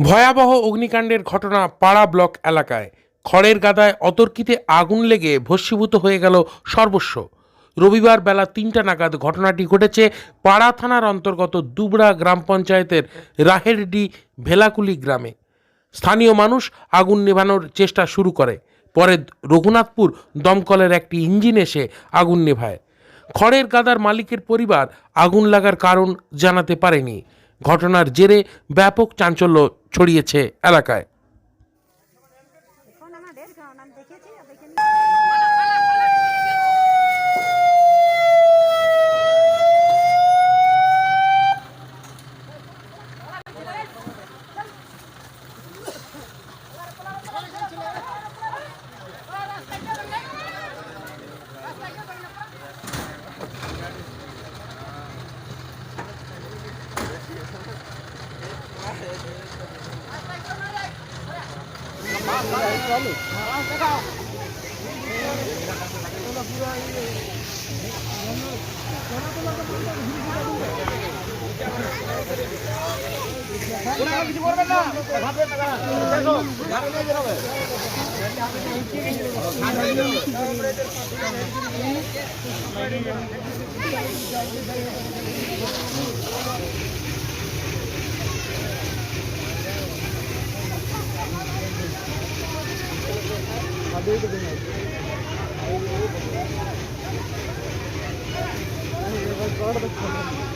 ভয়াবহ অগ্নিকাণ্ডের ঘটনা পাড়া ব্লক এলাকায়। খড়ের গাদায় অতর্কিতে আগুন লেগে ভস্মীভূত হয়ে গেল সর্বস্ব। রবিবার বেলা তিনটা নাগাদ ঘটনাটি ঘটেছে পাড়া থানার অন্তর্গত দুবড়া গ্রাম পঞ্চায়েতের রাহেরডি ভেলাকুলি গ্রামে। স্থানীয় মানুষ আগুন নেভানোর চেষ্টা শুরু করে। পরে রঘুনাথপুর দমকলের একটি ইঞ্জিন এসে আগুন নেভায়। খড়ের গাদার মালিকের পরিবার আগুন লাগার কারণ জানাতে পারেনি। ঘটনার জেরে ব্যাপক চাঞ্চল্য ছড়িয়েছে এলাকায়। কিছু করবেন না ভাববেন না হবে Thank you.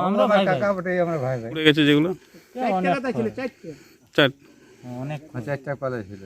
আমরা ভাই কাকা বটে আমরা ভাই ভাই। উড়ে গেছে যেগুলো? অনেক চার অনেক চারটা কলা ছিল